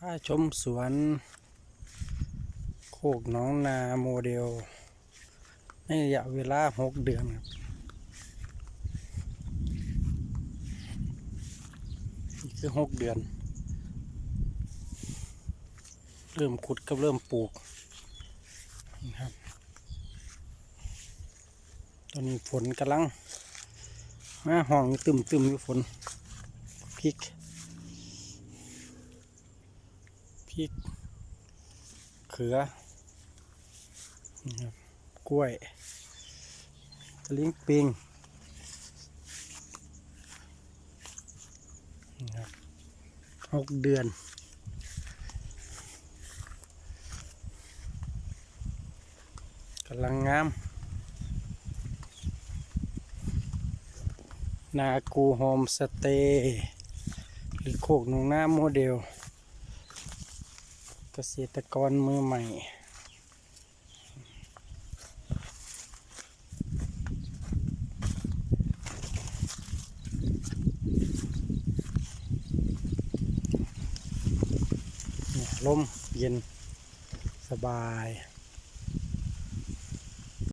พาชมสวน โคกหน้องนาโมเดล ในระยะเวลาหกเดือนครับนี่คือหกเดือน เริ่มขุดกับเริ่มปลูกนะครับตอนนี้ฝนกำลังมาห้องตึมตึมๆอยู่ฝนพริกพ ริก เขือนะครับกล้วยตะลิงปิงนะครับหกเดือนกำลังงาม นากูโฮมสเตย์หรือโคกหนุ่งน้ำโมเดล เกษตรกรมือใหม่ ลมเย็นสบาย